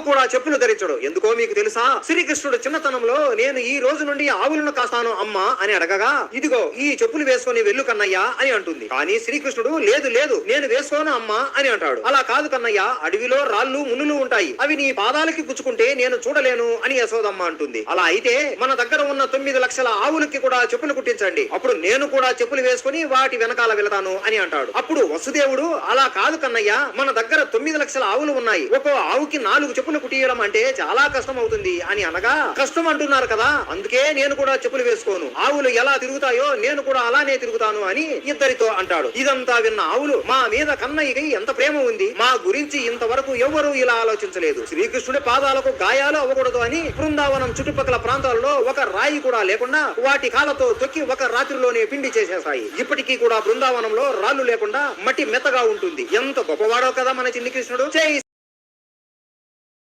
కూడా చెప్పులు ధరించడు. ఎందుకో మీకు తెలుసా? శ్రీకృష్ణుడు చిన్నతనంలో నేను ఈ రోజు నుండి ఆవులను కాస్తాను అమ్మా అని అడగగా ఇదిగో ఈ చెప్పులు వేసుకొని వెళ్ళు కన్నయ్య అని అంటుంది. కానీ శ్రీకృష్ణుడు లేదు లేదు నేను వేసుకోను అమ్మా అని అంటాడు. అలా కాదు కన్నయ్య అడవిలో రాళ్ళు మునులు ఉంటాయి. అవి నీ పాదాలకి గుచ్చుకుంటే నేను చూడలేను అని యశోదమ్మ అంటుంది. అలా అయితే మన దగ్గర ఉన్న తొమ్మిది లక్షల ఆవులకి కూడా చెప్పులు కుట్టించండి. అప్పుడు నేను కూడా చెప్పులు వేసుకుని వాటి వెనకాల వెళతాను అని అంటాడు. అప్పుడు వసుదేవుడు అలా కాదు కన్నయ్య మన దగ్గర తొమ్మిది లక్షల ఆవులు ఉన్నాయి. ఒక్కో ఆవుకి నాలుగు చెప్పులు కుటీయడం అంటే చాలా కష్టం అవుతుంది అని అనగా కష్టం అంటున్నారు కదా అందుకే నేను కూడా చెప్పులు వేసుకోను. ఆవులు ఎలా తిరుగుతాయో నేను కూడా అలానే తిరుగుతాను అని ఇద్దరితో అంటాడు. ఇదంతా విన్న ఆవులు మా మీద కన్నయ్యకి ఎంత ప్రేమ ఉంది? మా గురించి ఇంతవరకు ఎవరూ ఇలా ఆలోచించలేదు. శ్రీకృష్ణుడి పాదాలకు గాయాలు అవ్వకూడదు అని బృందావనం చుట్టుపక్కల ప్రాంతాలలో ఒక రాయి కూడా లేకుండా వాటి కాళ్ళతో తొక్కి ఒక రాత్రిలోనే పిండి చేసేసాయి ఇప్పటికీ కూడా బృందావనంలో రాళ్ళు లేకుండా మట్టి మెత్తగా ఉంటుంది. ఎంత గొప్పవాడో కదా మన చిన్ని కృష్ణుడు.